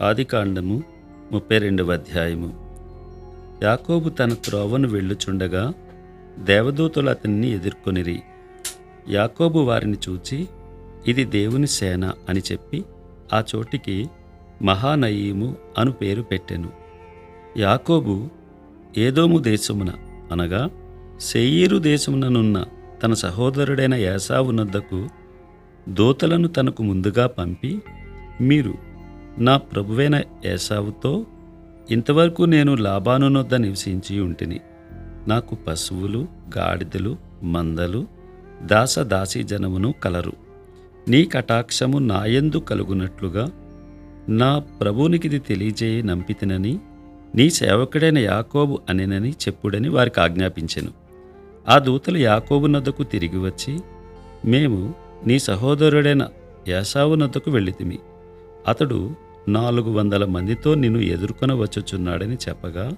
ఆదికాండము ముప్పై రెండవ అధ్యాయము. యాకోబు తన త్రోవను వెళ్ళుచుండగా దేవదూతలు అతన్ని ఎదుర్కొనిరి. యాకోబు వారిని చూచి ఇది దేవుని సేన అని చెప్పి ఆ చోటికి మహానయీము అను పేరు పెట్టెను. యాకోబు ఏదోము దేశమున అనగా సెయ్యీరు దేశముననున్న తన సహోదరుడైన యాసావునద్దకు దూతలను తనకు ముందుగా పంపి మీరు నా ప్రభువైన ఏసావుతో ఇంతవరకు నేను లాబానునొద్ద నివసించి ఉంటిని. నాకు పశువులు గాడిదలు మందలు దాస దాసీ జనమును కలరు. నీ కటాక్షము నాయందు కలుగునట్లుగా నా ప్రభునికిది తెలియజేయి నంపితినని నీ సేవకుడైన యాకోబు అనినని చెప్పుడని వారికి ఆజ్ఞాపించెను. ఆ దూతలు యాకోబు నద్దకు తిరిగి వచ్చి మేము నీ సహోదరుడైన యాసావు నద్దకు వెళ్ళితిమి. అతడు నాలుగు వందల మందితో నిన్ను ఎదుర్కొనవచ్చుచున్నాడని చెప్పగా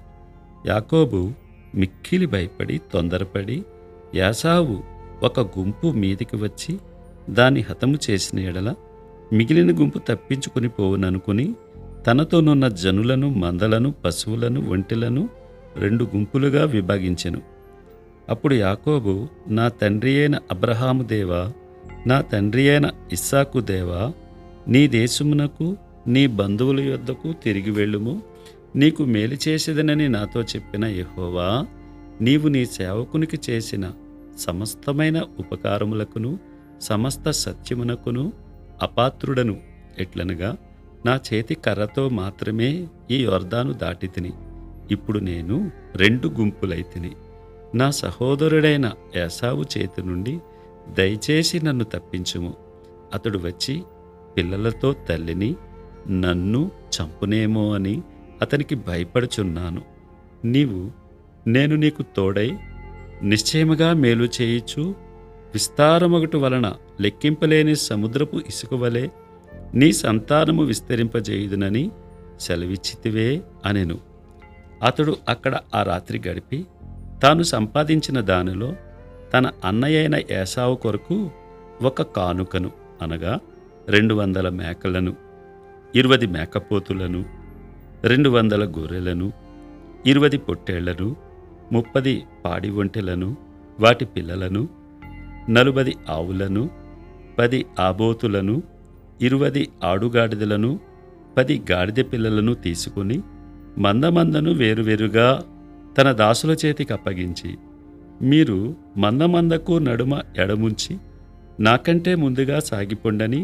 యాకోబు మిక్కిలి భయపడి తొందరపడి యాసావు ఒక గుంపు మీదికి వచ్చి దాన్ని హతము చేసిన ఎడల మిగిలిన గుంపు తప్పించుకుని పోవుననుకుని తనతోనున్న జనులను మందలను పశువులను ఒంటెలను రెండు గుంపులుగా విభాగించెను. అప్పుడు యాకోబు నా తండ్రి అయిన అబ్రహాము దేవా నా తండ్రి అయిన ఇస్సాకు దేవా నీ దేశమునకు నీ బంధువుల యొద్దకు తిరిగి వెళ్ళుము. నీకు మేలు చేసేదనని నాతో చెప్పిన యహోవా నీవు నీ సేవకునికి చేసిన సమస్తమైన ఉపకారములకును సమస్త సత్యమునకును అపాత్రుడను. ఎట్లనగా నా చేతి కర్రతో మాత్రమే ఈ యొర్దాను దాటి తిని. ఇప్పుడు నేను రెండు గుంపులైతిని నా సహోదరుడైన యశావు చేతి నుండి దయచేసి నన్ను తప్పించుము. అతడు వచ్చి పిల్లలతో తల్లిని నన్ను చంపునేమో అని అతనికి భయపడుచున్నాను. నీవు నేను నీకు తోడై నిశ్చయముగా మేలు చేయిచు. విస్తారమొకటి వలన లెక్కింపలేని సముద్రపు ఇసుక వలె నీ సంతానము విస్తరింపజేయుదునని సెలవిచ్చితివే అనెను. అతడు అక్కడ ఆ రాత్రి గడిపి తాను సంపాదించిన దానిలో తన అన్నయ్యైన ఏసావు కొరకు ఒక కానుకను అనగా రెండు వందల మేకలను ఇరువది మేకపోతులను రెండు వందల గొర్రెలను ఇరవై పొట్టేళ్ళను ముప్పది పాడి ఒంటెలను వాటి పిల్లలను నలుబది ఆవులను పది ఆబోతులను ఇరువది ఆడుగాడిదలను పది గాడిద పిల్లలను తీసుకుని మందమందను వేరువేరుగా తన దాసుల చేతికి అప్పగించి మీరు మందమందకు నడుమ ఎడముంచి నాకంటే ముందుగా సాగిపోండని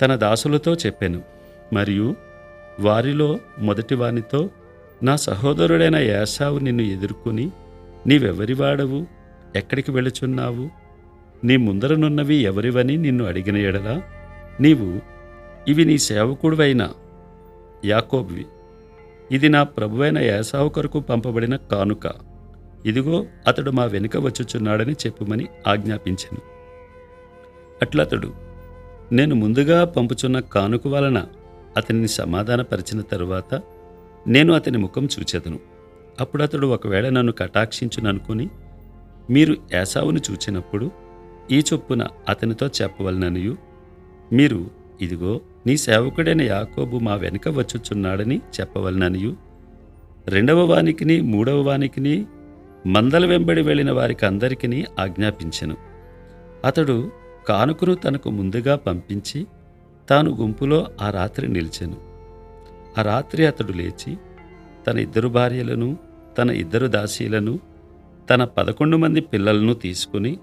తన దాసులతో చెప్పెను. మరియు వారిలో మొదటివానితో నా సహోదరుడైన యాసావు నిన్ను ఎదుర్కొని నీవెవరివాడవు ఎక్కడికి వెళుచున్నావు నీ ముందరనున్నవి ఎవరివని నిన్ను అడిగిన ఎడలా నీవు ఇవి నీ సేవకుడువైన యాకోబ్వి. ఇది నా ప్రభువైన యాసావు కొరకు పంపబడిన కానుక. ఇదిగో అతడు మా వెనుక వచ్చుచున్నాడని చెప్పుమని ఆజ్ఞాపించను. అట్లతడు నేను ముందుగా పంపుచున్న కానుక వలన అతనిని సమాధానపరిచిన తరువాత నేను అతని ముఖం చూచెదను. అప్పుడు అతడు ఒకవేళ నన్ను కటాక్షించుననుకుని మీరు యాసావును చూచినప్పుడు ఈ చొప్పున అతనితో చెప్పవలననియు మీరు ఇదిగో నీ సేవకుడైన యాకోబు మా వెనుక వచ్చుచున్నాడని చెప్పవలననియు రెండవ వానికిని మూడవ వానికిని మందల వెంబడి వెళ్ళిన వారికి అందరికీ ఆజ్ఞాపించెను. అతడు కానుకను తనకు ముందుగా పంపించి తాను గుంపులో ఆ రాత్రి నిలిచెను. ఆ రాత్రి అతడు లేచి తన ఇద్దరు భార్యలను తన ఇద్దరు దాసీలను తన పదకొండు మంది పిల్లలను తీసుకుని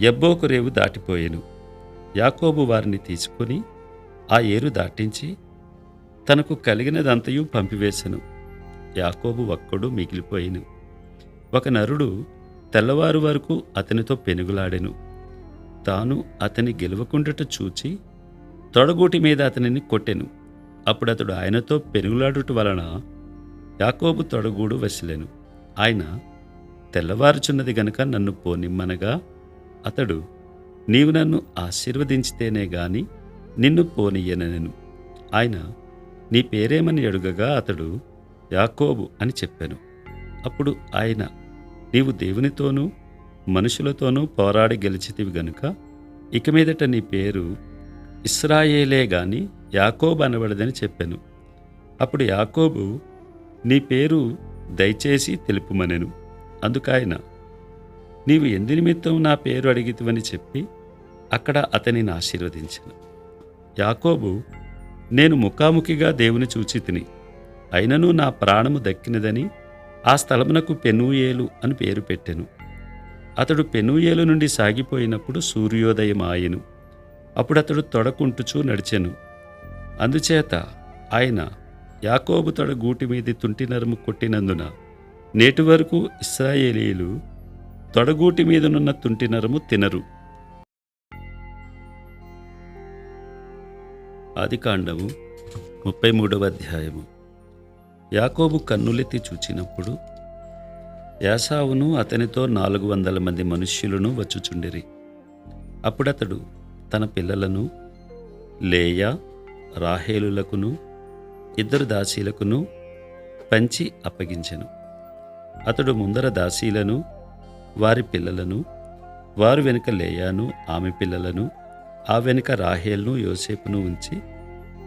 ఎబ్బోకు రేవు దాటిపోయెను. యాకోబు వారిని తీసుకుని ఆ ఏరు దాటించి తనకు కలిగినదంతయు పంపివేశను యాకోబు ఒక్కడు మిగిలిపోయిను. ఒక నరుడు తెల్లవారు వరకు అతనితో పెనుగులాడెను. తాను అతని గెలవకుండట చూచి తొడగూటి మీద అతనిని కొట్టెను. అప్పుడు అతడు ఆయనతో పెనుగులాడుట వలన యాకోబు తొడగూడు వసిలేను ఆయన తెల్లవారుచున్నది గనుక నన్ను పోనిమ్మనగా అతడు నీవు నన్ను ఆశీర్వదించితేనే గాని నిన్ను పోనీయనెను. ఆయన నీ పేరేమని అడుగగా అతడు యాకోబు అని చెప్పాను. అప్పుడు ఆయన నీవు దేవునితోనూ మనుషులతోనూ పోరాడి గెలిచితివి గనుక ఇక మీదట నీ పేరు ఇస్రాయేలే గాని యాకోబు అనబడదని చెప్పాను. అప్పుడు యాకోబు నీ పేరు దయచేసి తెలుపుమనెను. అందుకాయన నీవు ఎందు నిమిత్తం నా పేరు అడిగితివని చెప్పి అక్కడ అతనిని ఆశీర్వదించాను. యాకోబు నేను ముఖాముఖిగా దేవుని చూచి తిని అయినను నా ప్రాణము దక్కినదని ఆ స్థలమునకు పెనూయేలు అని పేరు పెట్టెను. అతడు పెనూయేలు నుండి సాగిపోయినప్పుడు సూర్యోదయం ఆయను అప్పుడతడు తొడకుంటుచూ నడిచెను. అందుచేత ఆయన యాకోబు తొడ గూటి మీది తుంటి నరుము కొట్టినందున నేటి వరకు ఇస్రాయేలీలు తొడగూటి మీదనున్న తుంటి నరుము తినరు. ఆదికాండము ముప్పై మూడవ అధ్యాయము. యాకోబు కన్నులెత్తి చూచినప్పుడు యాసావును అతనితో నాలుగు వందల మంది మనుష్యులను వచ్చుచుండిరి. అప్పుడతడు తన పిల్లలను లేయా రాహేలులకును ఇద్దరు దాసీలకును పంచి అప్పగించెను. అతడు ముందర దాసీలను వారి పిల్లలను వారు వెనుక లేయాను ఆమె పిల్లలను ఆ వెనుక రాహేల్ను యోసేపును ఉంచి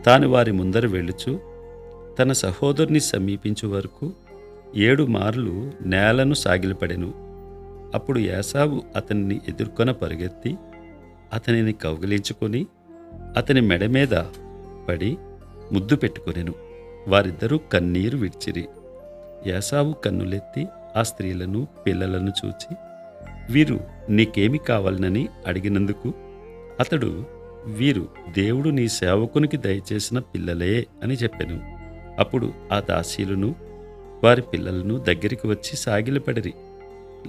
తాను వారి ముందర వెళుచు తన సహోదరుని సమీపించు వరకు ఏడు మార్లు నేలను సాగిలపడెను. అప్పుడు యాసావు అతన్ని ఎదుర్కొన పరుగెత్తి అతనిని కౌగిలించుకొని అతని మెడ మీద పడి ముద్దు పెట్టుకొనెను. వారిద్దరూ కన్నీరు విడిచిరి. యాసావు కన్నులెత్తి ఆ స్త్రీలను పిల్లలను చూచి వీరు నీకేమి కావాలనని అడిగినందుకు అతడు వీరు దేవుడు నీ సేవకునికి దయచేసిన పిల్లలే అని చెప్పాను. అప్పుడు ఆ దాసీలను వారి పిల్లలను దగ్గరికి వచ్చి సాగిలపడిరి.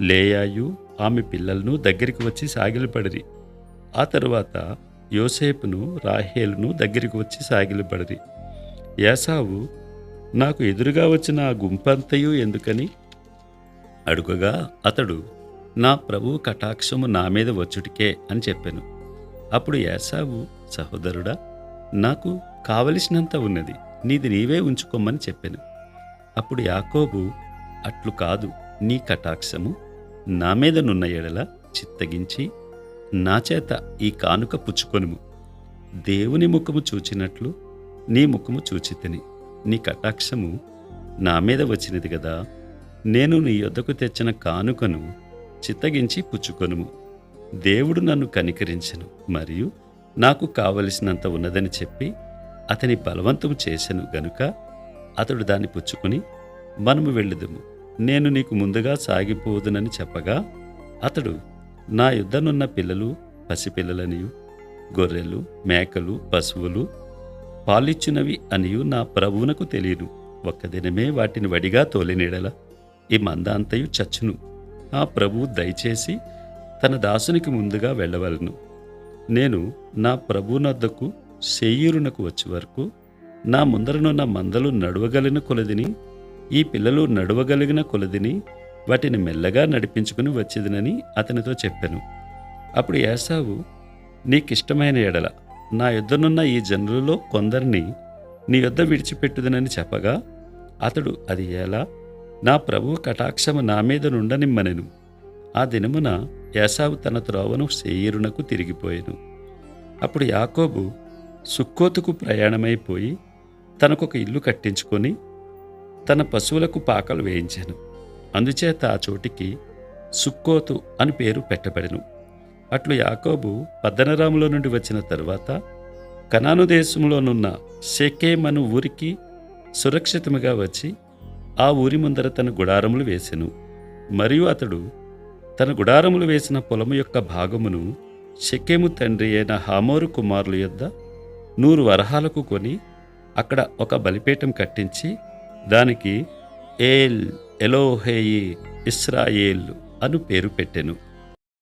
లేయాయు ఆమె పిల్లలను దగ్గరికి వచ్చి సాగిలపడిరి. తరువాత యోసేపును రాహేలును దగ్గరికి వచ్చి సాగిలపడిరి. యాసావు నాకు ఎదురుగా వచ్చిన ఆ గుంపంతయు ఎందుకని? అడుగగా అతడు నా ప్రభువు కటాక్షము నా మీద వచ్చుటికే అని చెప్పాను. అప్పుడు యాసావు సహోదరుడా నాకు కావలసినంత ఉన్నది నీది నీవే ఉంచుకోమని చెప్పాను. అప్పుడు యాకోబు అట్లు కాదు నీ కటాక్షము నా మీద నున్న ఎడల చిత్తగించి నాచేత ఈ కానుక పుచ్చుకొనుము. దేవుని ముఖము చూచినట్లు నీ ముఖము చూచితిని. నీ కటాక్షము నా మీద వచ్చినది కదా నేను నీ యొద్దకు తెచ్చిన కానుకను చిత్తగించి పుచ్చుకొనుము. దేవుడు నన్ను కనికరించెను మరియు నాకు కావలసినంత ఉన్నదని చెప్పి అతని బలవంతము చేసెను గనుక అతడు దాన్ని పుచ్చుకుని మనము వెళ్ళదుము. నేను నీకు ముందుగా సాగిపోదునని చెప్పగా అతడు నా యుద్ధనున్న పిల్లలు పసిపిల్లలనియు గొర్రెలు మేకలు పశువులు పాలిచ్చినవి అనియు నా ప్రభువునకు తెలియను ఒక్కదినమే వాటిని వడిగా తోలినీడల ఈ మంద అంతయు చచ్చును. ఆ ప్రభువు దయచేసి తన దాసునికి ముందుగా వెళ్ళవలను. నేను నా ప్రభునద్దకు శేయూరునకు వచ్చే వరకు నా ముందరనున్న మందలు నడవగలిగిన కొలదిని ఈ పిల్లలు నడవగలిగిన కొలదిని వాటిని మెల్లగా నడిపించుకుని వచ్చేదినని అతనితో చెప్పాను. అప్పుడు యాసావు నీకిష్టమైన ఎడల నా యొద్దనున్న ఈ జనులలో కొందరిని నీ యొద్ద విడిచిపెట్టుదనని చెప్పగా అతడు అది ఎలా? నా ప్రభువు కటాక్షము నా మీద నుండనిమ్మనెను. ఆ దినమున యాసావు తన త్రోవను శేయిరునకు తిరిగిపోయెను. అప్పుడు యాకోబు సుక్కోతుకు ప్రయాణమైపోయి తనకొక ఇల్లు కట్టించుకొని తన పశువులకు పాకలు వేయించాను. అందుచేత ఆ చోటికి సుక్కోతు అని పేరు పెట్టబడెను. అట్లు యాకోబు పద్దనరాములో నుండి వచ్చిన తరువాత కనాను దేశంలోనున్న షెకేమను ఊరికి సురక్షితముగా వచ్చి ఆ ఊరి ముందర తన గుడారములు వేసెను. మరియు అతడు తన గుడారములు వేసిన పొలము యొక్క భాగమును షెకెము తండ్రి అయిన హామోరు కుమారుల యొద్ద నూరు వరహాలకు కొని అక్కడ ఒక బలిపీఠం కట్టించి దానికి ఏల్ ఎలోహేయి ఇస్రాయేల్ అను పేరు పెట్టెను.